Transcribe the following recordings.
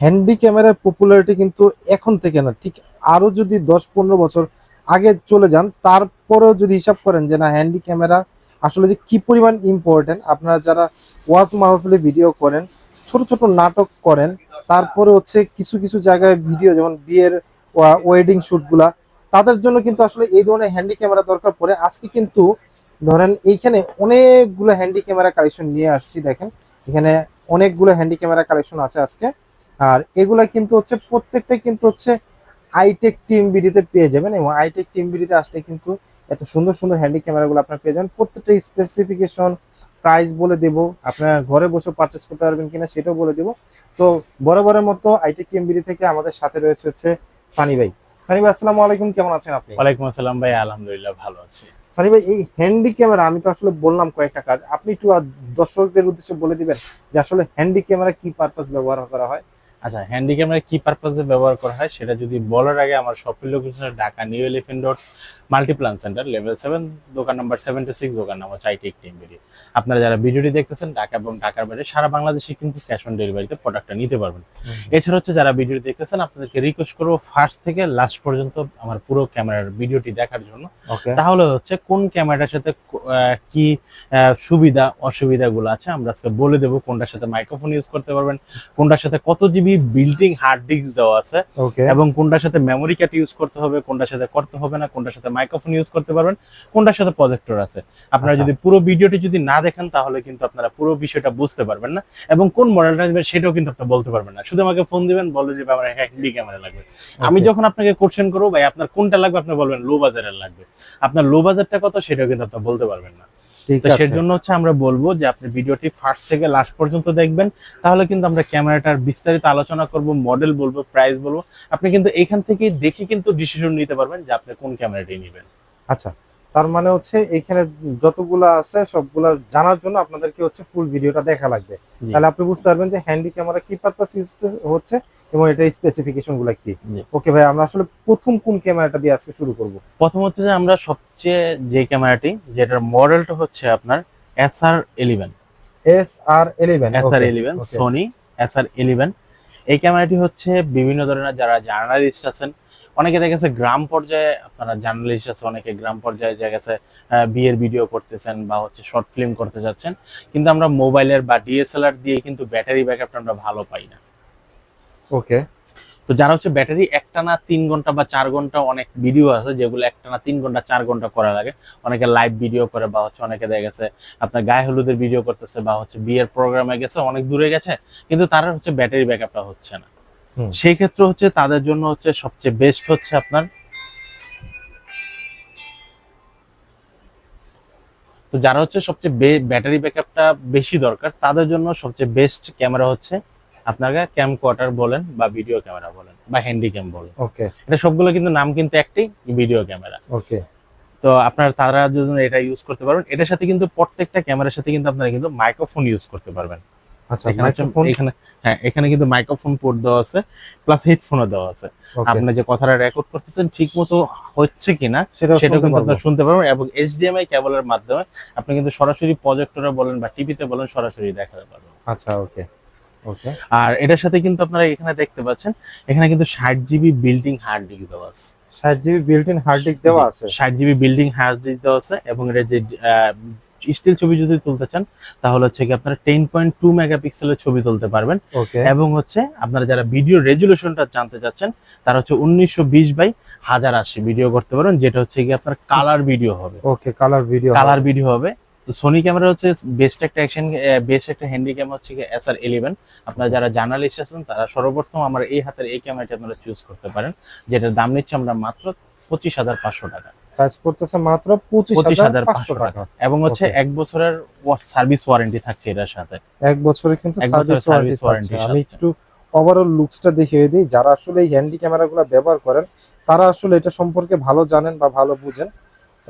Handy ক্যামেরার popularity কিন্তু এখন থেকে না, ঠিক আরও যদি দশ পনেরো বছর আগে চলে যান, তারপরেও যদি হিসাব করেন যে না, হ্যান্ডি ক্যামেরা আসলে যে কি পরিমাণ ইম্পর্টেন্ট আপনারা যারা ওয়াজ মাহফিলে ভিডিও করেন, ছোট ছোট নাটক করেন, তারপরে হচ্ছে কিছু কিছু জায়গায় ভিডিও যেমন বিয়ের ওয়েডিং শুটগুলা তাদের জন্য কিন্তু আসলে এই ধরনের হ্যান্ডি ক্যামেরা দরকার পড়ে। আজকে কিন্তু ধরেন এইখানে অনেকগুলো হ্যান্ডি ক্যামেরা কালেকশন নিয়ে আসছি, দেখেন। এখানে অনেকগুলো হ্যান্ডি ক্যামেরা কালেকশন আছে আজকে। আর এগুলা কিন্তু হচ্ছে প্রত্যেকটাই কিন্তু হচ্ছে আইটেক টিম বিডিতে পেয়ে যাবেন এবং আইটেক টিম বিডিতে আসলে কিন্তু এত সুন্দর সুন্দর হ্যান্ডি ক্যামেরাগুলো আপনারা পেয়ে যাবেন। প্রত্যেকটা স্পেসিফিকেশন প্রাইস বলে দেব। আপনারা ঘরে বসে পারচেস করতে পারবেন কিনা সেটাও বলে দেব। তো বরাবরের মতো আইটেক টিম বিডি থেকে আমাদের সাথে রয়েছে হচ্ছে সানি ভাই। সানি ভাই আসসালামু আলাইকুম। কেমন আছেন আপনি? ওয়ালাইকুম আসসালাম ভাই। আলহামদুলিল্লাহ ভালো আছি। সানি ভাই এই হ্যান্ডি ক্যামেরা আমি তো আসলে বললাম কয়েকটা কাজ। আপনি একটু দর্শকদের উদ্দেশ্যে বলে দিবেন যে আসলে হ্যান্ডি ক্যামেরা কি পারপাস ব্যবহার করা হয়? আচ্ছা হ্যান্ডি ক্যামেরা কি পারপাসে ব্যবহার করা হয় সেটা যদি বলার আগে আমার shopping location Dhaka New Elephant Road Multiplan Centre level seven দোকান নাম্বার সেভেন টু সিক্স দোকান নাম্বার চাইটি টিম ভিডিও আপনারা যারা ভিডিওটি দেখতেছেন ঢাকা এবং ঢাকার বাইরে সারা বাংলাদেশে কিন্তু ক্যাশ অন ডেলিভারিতে প্রোডাক্টটা নিতে পারবেন। এছাড়া হচ্ছে যারা ভিডিওটি দেখতেছেন আপনাদেরকে রিকোয়েস্ট করব ফার্স্ট থেকে লাস্ট পর্যন্ত আমার পুরো ক্যামেরার ভিডিওটি দেখার জন্য। তাহলে হচ্ছে কোন ক্যামেরাটার সাথে কি সুবিধা অসুবিধাগুলো আছে আমরা আজকে বলে দেবো কোনটার সাথে মাইক্রোফোন ইউজ করতে পারবেন কোনটার সাথে কত জিবি বিল্ডিং হার্ড ডিস্ক দেওয়া আছে। এবং কোনটার সাথে মেমোরি কার্ড ইউজ করতে হবে কোনটার সাথে করতে হবে না কোনটার সাথে মাইক্রোফোন ইউজ করতে পারবেন কোনটার সাথে প্রজেক্টর আছে। আপনারা আচ্ছা। যদি পুরো ভিডিওটি যদি না দেখেন তাহলে কিন্তু আপনারা পুরো বিষয়টা বুঝতে পারবেন না। এবং কোন মডেলটা নেবেন সেটাও কিন্তু আপনি বলতে পারবেন না। শুধু আমাকে ফোন দিবেন বলে যে আমার হ্যান্ডি ক্যামেরা লাগবে। আমি যখন আপনাকে কোশ্চেন করব ভাই আপনার কোনটা লাগবে আপনি বলবেন লো বাজারের লাগবে। আপনার লো বাজারটা কত সেটাও কিন্তু আপনি বলতে পারবেন না। আছে। সেজন্য হচ্ছে আমরা বলব যে আপনি ভিডিওটি ফার্স্ট থেকে লাস্ট পর্যন্ত দেখবেন তাহলে কিন্তু আমরা ক্যামেরাটার বিস্তারিত আলোচনা করব মডেল বলব প্রাইস বলব আপনি কিন্তু এখান থেকে দেখে কিন্তু ডিসিশন নিতে পারবেন যে আপনি কোন ক্যামেরাটি নেবেন। আচ্ছা তার মানে হচ্ছে এখানে যতগুলা আছে সবগুলা জানার জন্য আপনাদেরকে হচ্ছে ফুল ভিডিওটা দেখা লাগবে। তাহলে আপনি বুঝতে পারবেন যে হ্যান্ডি ক্যামেরা কি পারপাস ইউজ হচ্ছে এবং এটা স্পেসিফিকেশনগুলা কি? ওকে ভাই আমরা আসলে প্রথম কোন ক্যামেরাটা দিয়ে আজকে শুরু করব? প্রথম হচ্ছে যে আমরা সবচেয়ে যে ক্যামেরাটি যেটার মডেলটা হচ্ছে আপনার S R eleven S R eleven S R eleven Sony S R eleven এই ক্যামেরাটি হচ্ছে বিভিন্ন ধরনের যারা জার্নালিস্ট আছেন অনেকে দেখা গেছে গ্রাম পর্যায়ে আপনারা জার্নালিস্ট আছে অনেকে গ্রাম পর্যায়ে দেখা গেছে বিয়ের ভিডিও করতেছেন বা হচ্ছে শর্ট ফিল্ম করতে যাচ্ছেন। কিন্তু আমরা মোবাইলের বা ডিএসএলআর দিয়ে কিন্তু ব্যাটারি ব্যাকআপটা আমরা ভালো পাই না। ওকে। তো যারা হচ্ছে ব্যাটারি একটানা তিন ঘণ্টা বা চার ঘণ্টা অনেক ভিডিও আছে যেগুলো একটানা তিন ঘণ্টা চার ঘণ্টা করা লাগে। অনেকে লাইভ ভিডিও করে বা হচ্ছে অনেকে দেখা গেছে আপনার গায়ে হলুদের ভিডিও করতেছে বা হচ্ছে বিয়ের প্রোগ্রামে গেছে অনেক দূরে গেছে কিন্তু তারা হচ্ছে ব্যাটারি ব্যাকআপটা হচ্ছে না। সেই ক্ষেত্রে হচ্ছে তাদের জন্য হচ্ছে সবচেয়ে বেস্ট হচ্ছে আপনার তো যারা হচ্ছে সবচেয়ে ব্যাটারি ব্যাকআপটা বেশি দরকার তাদের জন্য সবচেয়ে বেস্ট ক্যামেরা হচ্ছে আপনাকে ক্যাম কোয়ার্টার বলেন বা ভিডিও ক্যামেরা বলেন বা হ্যান্ডি ক্যাম বলেন। ওকে এটা সবগুলো কিন্তু নাম কিন্তু একটাই ভিডিও ক্যামেরা ওকে তো আপনার তারা যদি এটা ইউজ করতে পারবেন। এটার সাথে কিন্তু প্রত্যেকটা ক্যামেরার সাথে কিন্তু আপনারা কিন্তু মাইক্রোফোন ইউজ করতে পারবেন। আচ্ছা মাইক্রোফোন এখানে হ্যাঁ এখানে কিন্তু মাইক্রোফোন পোর্ট দেওয়া আছে প্লাস হেডফোনও দেওয়া আছে। আপনি যে কথাটা রেকর্ড করতেছেন ঠিক মতো হচ্ছে কিনা সেটা কিন্তু শুনতে পারবেন এবং এইচডিএমআই কেবলের মাধ্যমে আপনি কিন্তু সরাসরি প্রজেক্টরে বলেন বা টিভিতে বলেন সরাসরি দেখাতে পারবেন। আচ্ছা ওকে আর এটার সাথে কিন্তু আপনারা এখানে দেখতে পাচ্ছেন এখানে কিন্তু ষাট জিবি বিল্ডিং হার্ড ডিস্ক দেওয়া আছে। ষাট জিবি ইন হার্ড ডিস্ক দেওয়া আছে? ষাট জিবি বিল্ডিং হার্ড ডিস্ক দেওয়া আছে এবং এটা যে স্টিল ছবি যদি তুলতে চান তাহলে হচ্ছে কি আপনারা টেন পয়েন্ট টু মেগাপিক্সেলের ছবি তুলতে পারবেন। এবং হচ্ছে আপনারা যারা ভিডিও রেজুলেশনটা জানতে চাচ্ছেন তারা হচ্ছে উনিশশো বিশ বাই হাজার আশি ভিডিও করতে পারবেন যেটা হচ্ছে কি আপনার কালার ভিডিও হবে। Okay colour video colour video হবে। তো সোনি ক্যামেরা হচ্ছে বেস্ট একটা অ্যাকশন বেস্ট একটা হ্যান্ডি ক্যামেরা হচ্ছে এস আর ইলেভেন আপনারা যারা জার্নালিস্ট আছেন তারা সর্বপ্রথম আমার এই হাতের এই ক্যামেরাটি আপনারা চুজ করতে পারেন। যেটার দাম নিচ্ছে আমরা মাত্র পঁচিশ হাজার পাঁচশো টাকা। প্রাইস পড়তেছে মাত্র পঁচিশ হাজার পাঁচশো টাকা। এবং হচ্ছে এক বছরের সার্ভিস ওয়ারেন্টি থাকছে এটার সাথে। এক বছরের কিন্তু সার্ভিস ওয়ারেন্টি আমি একটু ওভারঅল লুকসটা দেখিয়ে দিই। যারা আসলে এই হ্যান্ডি ক্যামেরাগুলো ব্যবহার করেন তারা আসলে এটা সম্পর্কে ভালো জানেন বা ভালো বুঝেন।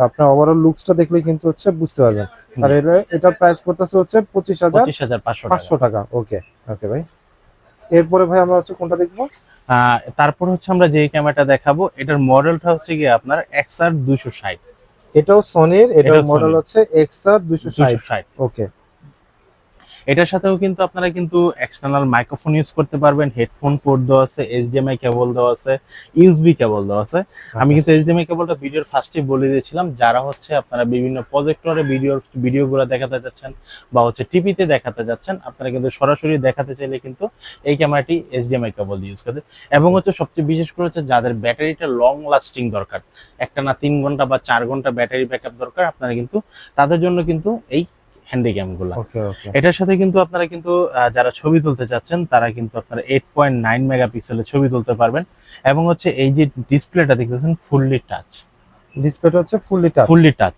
আপনার ওভারঅল লুকসটা দেখলে কিন্তু হচ্ছে বুঝতে পারবেন। আর এটা এটার প্রাইস পড়তেছে হচ্ছে পঁচিশ হাজার পঁচিশ টাকা। ওকে ওকে ভাই। এরপরে ভাই আমরা হচ্ছে কোনটা দেখব? তারপর হচ্ছে আমরা যে ক্যামেরাটা দেখাবো এটার মডেলটা হচ্ছে কি আপনার এক্সআর দুইশো ষাট। এটাও সনির এটার মডেল হচ্ছে এক্সআর দুইশো ষাট ওকে এটার সাথেও কিন্তু আপনারা কিন্তু এক্সটার্নাল মাইক্রোফোন ইউজ করতে পারবেন হেডফোন পোর্ট দেওয়া আছে এইচডিএমআই কেবল দেওয়া আছে ইউএসবি কেবল দেওয়া আছে। আমি আচ্ছা, কিন্তু এইচডিএমআই কেবলটা ভিডিওর ফার্স্টে বলে দিয়েছিলাম যারা হচ্ছে আপনারা বিভিন্ন প্রজেক্টরে ভিডিও ভিডিওগুলো দেখাতে যাচ্ছেন বা হচ্ছে টিভিতে দেখাতে যাচ্ছেন আপনারা কিন্তু সরাসরি দেখাতে চাইলে কিন্তু এই ক্যামেরাটি এইচডিএমআই কেবল ইউজ করতে এবং হচ্ছে সবচেয়ে বিশেষ করে হচ্ছে যাদের ব্যাটারিটা লং লাস্টিং দরকার একটা না তিন ঘণ্টা বা চার ঘণ্টা ব্যাটারি ব্যাকআপ দরকার আপনারা কিন্তু তাদের জন্য কিন্তু এই হ্যান্ডিক্যামগুলো। এটার সাথে কিন্তু আপনারা কিন্তু যারা ছবি তুলতে চাচ্ছেন তারা কিন্তু আপনারা এইট পয়েন্ট নাইন মেগাপিক্সেলের ছবি তুলতে পারবেন। এবং হচ্ছে এই যে ডিসপ্লেটা দেখতেছেন ফুললি টাচ ডিসপ্লেটা হচ্ছে ফুললি টাচ ফুললি টাচ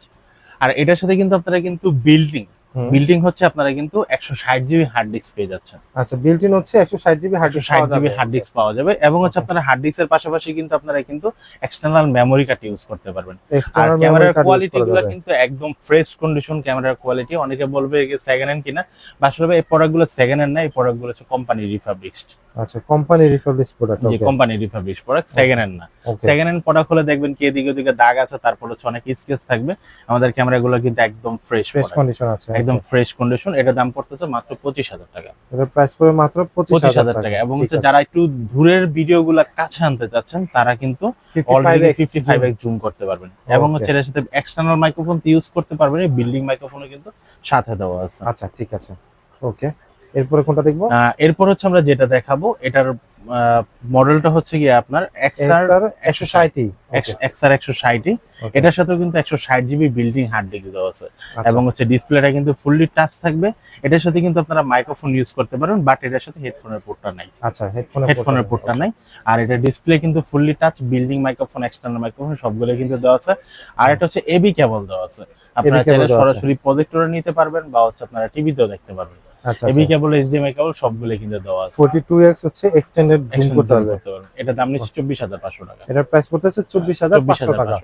আর এটার সাথে কিন্তু আপনারা কিন্তু বিল্ডিং বিল্ডিং হচ্ছে আপনারা কিন্তু একশো ষাট জিবি হার্ড ডিস্ক পেয়ে যাচ্ছেন। আচ্ছা বিল্ডিং হচ্ছে একশো ষাট জিবি হার্ড ডিস্ক ষাট জিবি হার্ড ডিস্ক পাওয়া যাবে এবং হচ্ছে Okay. আপনারা হার্ড ডিস্কের পাশাপাশি কিন্তু আপনারা কিন্তু এক্সটার্নাল মেমোরি কার্ড ইউজ করতে পারবেন। আর ক্যামেরার কোয়ালিটি গুলো কিন্তু একদম ফ্রেশ কন্ডিশন ক্যামেরার কোয়ালিটি অনেকে বলবে সেকেন্ড হ্যান্ড কিনা বা আসলে এই প্রোডাক্টগুলো সেকেন্ড হ্যান্ড না এই প্রোডাক্টগুলো হচ্ছে কোম্পানি রিফাবলিশড আচ্ছা company refurbish product okay company refurbish product second hand না। সেকেন্ড হ্যান্ড প্রোডাক্ট হলে দেখবেন কি এদিকে ওদিকে দাগ আছে তারপর হচ্ছে অনেক স্কেচ থাকবে। আমাদের ক্যামেরাগুলো কিন্তু একদম ফ্রেশ ফ্রেশ কন্ডিশন আছে একদম ফ্রেশ কন্ডিশন এটা দাম পড়তেছে মাত্র পঁচিশ হাজার টাকা। এর প্রাইস পড়বে মাত্র 25000 টাকা। এবং হচ্ছে যারা একটু দূরের ভিডিও গুলা কাছে আনতে চাচ্ছেন তারা কিন্তু already fifty five X zoom করতে পারবেন। এবং. হচ্ছে এটার সাথে এক্সটার্নাল মাইক্রোফোন ইউজ করতে পারবেন বিল্ডিং মাইক্রোফোনও কিন্তু সাথে দেওয়া আছে। আচ্ছা ঠিক আছে। ওকে এরপরে কোনটা দেখব? এরপর হচ্ছে আমরা যেটা দেখাবো এটার মডেলটা হচ্ছে গিয়ে আপনার এক্সআর এক্সআর 160 এক্সআর একশো ষাটই এটার সাথেও কিন্তু একশো ষাট জিবি বিল্ডিং হার্ড ডিস্ক দেওয়া আছে। আচ্ছা। এবং হচ্ছে ডিসপ্লেটা কিন্তু ফুললি টাচ থাকবে। এটার সাথে কিন্তু আপনারা মাইক্রোফোন ইউজ করতে পারেন বাট এটার সাথে হেডফোনের পোর্টটা নাই। আচ্ছা হেডফোনের পোর্টটা নাই। আর এটা ডিসপ্লে কিন্তু fully touch building microphone external microphone সবগুলো কিন্তু দেওয়া আছে। আর এটা হচ্ছে এবি কেবল দেওয়া আছে। আপনারা চাইলে সরাসরি প্রজেক্টরে নিতে পারবেন বা হচ্ছে আপনারা টিভিতেও দেখতে পারবেন। এবি কেবল এইচডিএমআই কেবল সবগুলো কিন্তু দেওয়া আছে। 42x হচ্ছে এক্সটেন্ডেড জুম করতে হবে। পারবে এটা দাম নিচ্ছে চব্বিশ হাজার পাঁচশো টাকা। এটার প্রাইস পড়তেছে 24500 চব্বিশ টাকা।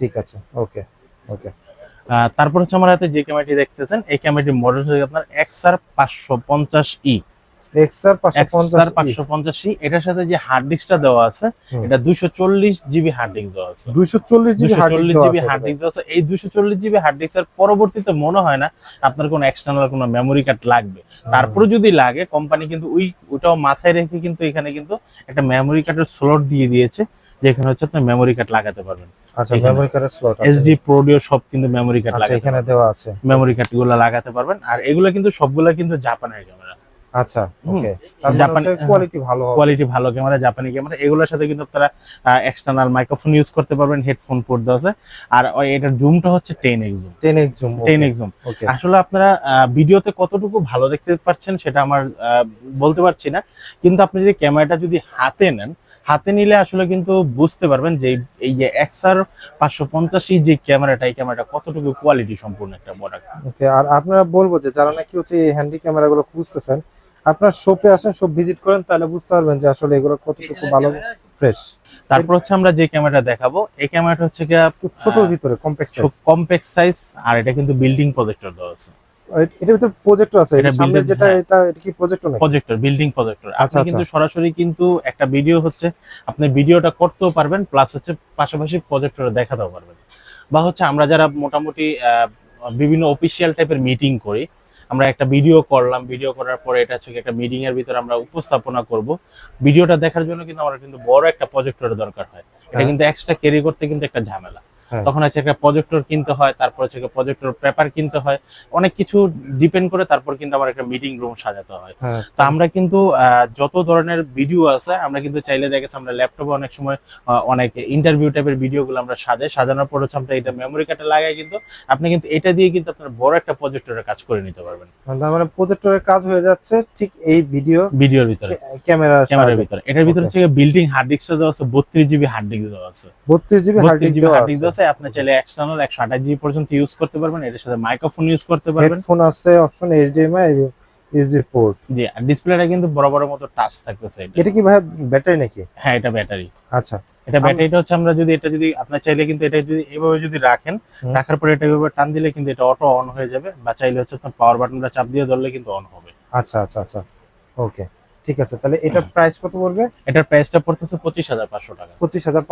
ঠিক আছে ওকে ওকে তারপর হচ্ছে আমার হাতে যে ক্যামেরাটি দেখতেছেন এই ক্যামেরাটির মডেল হচ্ছে আপনার এক্সআর পাঁচশো পঞ্চাশ ই এক্সআর এক্সআর 550 পাঁচশো পঞ্চাশ ই। এটার সাথে যে হার্ড ডিস্কটা দেওয়া আছে এটা দুশো চল্লিশ জিবি হার্ড ডিস্ক দেওয়া আছে। 240 GB hard disk GB hard disk আছে। এই দুশো চল্লিশ জিবি হার্ড ডিস্কের পরবর্তীতে মনে হয় না আপনার কোনো এক্সটার্নাল কোনো মেমোরি কার্ড লাগবে। তারপরে যদি লাগে কোম্পানি কিন্তু ওই ওটাও মাথায় রেখে কিন্তু এখানে কিন্তু একটা মেমোরি কার্ডের স্লট দিয়ে দিয়েছে যেখানে হচ্ছে আপনি মেমোরি কার্ড লাগাতে পারবেন। আচ্ছা মেমরি কার্ডের স্লট আছে। এসডি প্রোডিও সব কিন্তু মেমোরি কার্ড আচ্ছা লাগাতে এখানে দেওয়া আছে। মেমোরি কার্ড লাগাতে পারবেন। আর এগুলো কিন্তু সবগুলা কিন্তু জাপানের ক্যামেরা আচ্ছা ওকে জাপানি- কোয়ালিটি ভালো কোয়ালিটি ভালো ক্যামেরা জাপানি ক্যামেরা এগুলোর সাথে কিন্তু আপনারা এক্সটার্নাল মাইক্রোফোন ইউজ করতে পারবেন হেডফোন পোর্ট দেওয়া আছে। আর এটার জুমটা হচ্ছে ten X zoom 10x zoom ten X zoom আসলে আপনারা আহ, ভিডিওতে কতটুকু ভালো দেখতে পাচ্ছেন সেটা আমার বলতে পারছি না। কিন্তু আপনি যদি ক্যামেরাটা যদি হাতে নেন হাতে নিলে আসলে কিন্তু বুঝতে পারবেন যে এই- এই যে এক্সআর পাঁচশো পঞ্চাশি যে ক্যামেরাটা এই ক্যামেরাটা কতটুকু কোয়ালিটি সম্পূর্ণ একটা প্রোডাক্ট আর আপনারা বলব যে যারা নাকি হচ্ছে এই হ্যান্ডি ক্যামেরাগুলো খুঁজতেছেন আপনার শপে আসেন শপ ভিজিট করেন তাহলে বুঝতে পারবেন যে আসলে এগুলো কতটুকু ভালো ফ্রেশ তারপর হচ্ছে আমরা যে ক্যামেরাটা দেখাবো এই ক্যামেরাটা হচ্ছে গিয়ে ছোট ভিতরে কম্প্যাক্ট কম্প্যাক্ট সাইজ আর এটা কিন্তু বিল্ডিং প্রজেক্টর দেওয়া আছে। এটার ভিতরে প্রজেক্টর আছে এটা এটা সামনে যেটা হ্যাঁ। এটা এটা কি প্রজেক্টর নাকি? প্রজেক্টর বিল্ডিং প্রজেক্টর আপনি আচ্ছা, কিন্তু সরাসরি কিন্তু একটা ভিডিও হচ্ছে আপনি ভিডিওটা করতেও পারবেন প্লাস হচ্ছে পাশাপাশি প্রজেক্টরে দেখাতেও পারবেন। বা হচ্ছে আমরা যারা মোটামুটি আহ, বিভিন্ন অফিসিয়াল টাইপের মিটিং করি আমরা একটা ভিডিও করলাম ভিডিও করার পরে এটা হচ্ছে একটা মিটিং এর ভিতরে আমরা উপস্থাপনা করব ভিডিওটা দেখার জন্য কিন্তু আমরা কিন্তু বড় একটা প্রজেক্টরের দরকার হয় এটা হ্যাঁ। কিন্তু এক্সট্রা ক্যারি করতে কিন্তু একটা ঝামেলা। তখন হচ্ছে একটা প্রজেক্টর কিনতে হয় তারপর হচ্ছে প্রজেক্টর পেপার কিনতে হয়। অনেক কিছু ডিপেন্ড করে তারপর কিন্তু আমার একটা মিটিং রুম সাজাতে হয়। হ্যাঁ। তো আমরা কিন্তু যত ধরনের ভিডিও আছে আমরা কিন্তু চাইলে দেখেছি আমরা ল্যাপটপে অনেক সময় অনেক ইন্টারভিউ টাইপের ভিডিওগুলো আমরা সাজাই। সাজানোর পর হচ্ছে আমরা এটা মেমোরি কার্ডে লাগাই কিন্তু। আপনি কিন্তু এটা দিয়ে কিন্তু আপনার বড় একটা প্রজেক্টরের কাজ করে নিতে পারবেন। তার মানে প্রজেক্টরের কাজ হয়ে যাচ্ছে ঠিক এই ভিডিও ভিডিওর ভিতরে। ক্যামেরা ক্যামেরার ভিতরে। এটার ভিতরে হচ্ছে বিল্ডিং হার্ড ডিস্ক দেওয়া আছে বত্রিশ জিবি হার্ড ডিস্ক দেওয়া আছে। 32 জিবি হার্ড বত্রিশ জিবি হার্ড ডিস্ক দেওয়া আছে। আপনি চাইলে এক্সটার্নাল একশো আঠাশ জিবি পর্যন্ত ইউজ করতে পারবেন এটার সাথে মাইক্রোফোন ইউজ করতে পারবেন। হেডফোন আছে অপশন এইচডিএমআই ইউএসবি পোর্ট জি আর ডিসপ্লেটা কিন্তু বড় বড় মতো টাচ থাকতেছে এটা। এটা কি ভাই ব্যাটারি নাকি? হ্যাঁ এটা ব্যাটারি আচ্ছা। এটা ব্যাটারিটা হচ্ছে আমরা যদি এটা যদি আপনার চাইলে কিন্তু এটা যদি এভাবে যদি রাখেন রাখার পরে এটা এভাবে টান দিলে কিন্তু এটা অটো অন হয়ে যাবে বা চাইলে হচ্ছে আপনার পাওয়ার বাটনটা চাপ দিয়ে ধরলে কিন্তু অন হবে। আচ্ছা আচ্ছা আচ্ছা। ওকে ঠিক আছে। তাহলে এটার প্রাইস কত পড়বে? এটার প্রাইসটা পড়তেছে পঁচিশ হাজার পাঁচশো টাকা। পঁচিশ হাজার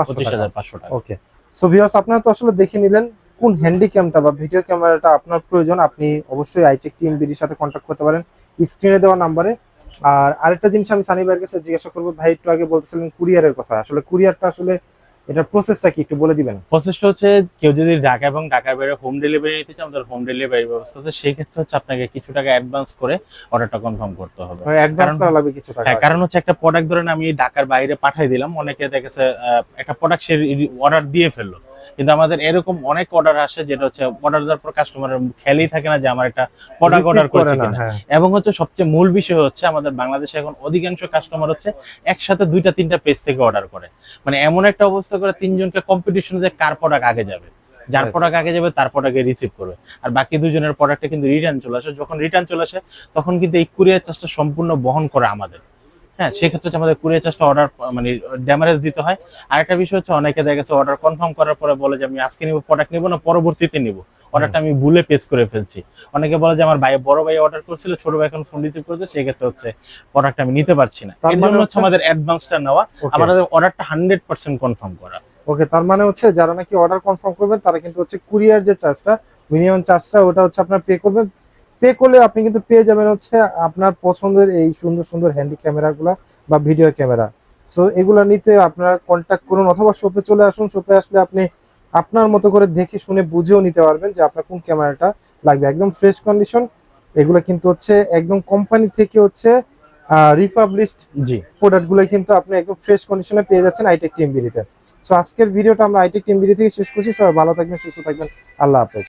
পাঁচশো টাকা। ওকে। সো ভিউয়ার্স আপনারা তো আসলে দেখে নিলেন কোন হ্যান্ডি ক্যামটা বা ভিডিও ক্যামেরাটা আপনার প্রয়োজন। আপনি অবশ্যই আইটেক টিম বিডির সাথে কন্ট্যাক্ট করতে পারেন স্ক্রিনে দেওয়া নাম্বারে আর আরেকটা জিনিস আমি সানি ভাইয়ের কাছে জিজ্ঞাসা করব, ভাই একটু আগে বলতেছিলেন কুরিয়ারের কথা। আসলে কুরিয়ারটা আসলে এটার প্রসেসটা কি একটু বলে দিবেন? প্রসেসটা হচ্ছে কেউ যদি ঢাকা এবং ঢাকার বাইরে হোম ডেলিভারি নিতে চান আমাদের হোম ডেলিভারি ব্যবস্থা আছে। সেই ক্ষেত্রে হচ্ছে আপনাকে কিছু টাকা অ্যাডভান্স করে অর্ডারটা কনফার্ম করতে হবে। অ্যাডভান্স কারণ- করা লাগবে কিছু টাকা। হ্যাঁ কারণ হচ্ছে একটা প্রোডাক্ট ধরেন আমি ঢাকার বাইরে পাঠিয়ে দিলাম অনেকে দেখেছে একটা প্রোডাক্ট সে অর্ডার দিয়ে ফেলল। কিন্তু আমাদের এরকম অনেক অর্ডার আসে যেটা হচ্ছে অর্ডার দেওয়ার পর কাস্টমারের খেয়ালই থাকে না যে আমার একটা প্রোডাক্ট অর্ডার করে করেছে কিনা। হ্যাঁ। এবং হচ্ছে সবচেয়ে মূল বিষয় হচ্ছে আমাদের বাংলাদেশে এখন অধিকাংশ কাস্টমার হচ্ছে একসাথে দুইটা তিনটা পেজ থেকে অর্ডার করে। মানে এমন একটা অবস্থা করে তিনজনকে কম্পিটিশন যে কার প্রোডাক্ট আগে যাবে। যার. প্রোডাক্ট আগে যাবে তার প্রোডাক্ট রিসিভ করবে। আর বাকি দুজনের প্রোডাক্টটা কিন্তু রিটার্ন চলে আসে। যখন রিটার্ন চলে আসে তখন কিন্তু এই কুরিয়ার চার্জটা সম্পূর্ণ বহন করে আমাদের। হ্যাঁ সেক্ষেত্রে হচ্ছে আমাদের কুরিয়ার চার্জটা অর্ডার মানে ড্যামারেজ দিতে হয়। আরেকটা বিষয় হচ্ছে অনেকে দেখা গেছে অর্ডার কনফার্ম করার পরে বলে যে আমি আজকে নিব প্রোডাক্ট নিব না পরবর্তীতে নিব। অর্ডারটা আমি ভুলে পেস করে ফেলছি। অনেকে বলে যে আমার ভাই বড় ভাই অর্ডার করছিল ছোট ভাই এখন ফোন রিসিভ করেছে সেক্ষেত্রে হচ্ছে প্রোডাক্ট আমি নিতে পারছি না। এর মানে জন্য হচ্ছে- আমাদের অ্যাডভান্সটা নেওয়া আমাদের অর্ডারটা হান্ড্রেড পার্সেন্ট কনফার্ম করা। ওকে তার মানে হচ্ছে যারা নাকি অর্ডার কনফার্ম করবেন তারা কিন্তু হচ্ছে কুরিয়ার যে চার্জটা মিনিমাম চার্জটা ওটা হচ্ছে আপনার পে করবেন। পে করলে আপনি কিন্তু পেয়ে যাবেন হচ্ছে আপনার পছন্দের এই সুন্দর সুন্দর হ্যান্ডি ক্যামেরাগুলো বা ভিডিও ক্যামেরা সো এগুলো নিতে আপনারা কন্ট্যাক্ট করুন অথবা শপে চলে আসুন। শপে আসলে আপনি আপনার মতো করে দেখে শুনে বুঝেও নিতে পারবেন যে আপনার কোন ক্যামেরাটা লাগবে। একদম ফ্রেশ কন্ডিশন এগুলো কিন্তু হচ্ছে একদম কোম্পানি থেকে হচ্ছে রিপাবলিশড জি। প্রোডাক্টগুলো কিন্তু আপনি একদম ফ্রেশ কন্ডিশনে পেয়ে যাচ্ছেন আইটেক টিম বিডিতে সো আজকের ভিডিওটা আমরা আইটেক টিম বিডি থেকে শেষ করছি। সবাই ভালো থাকবেন সুস্থ থাকবেন। আল্লাহ হাফেজ।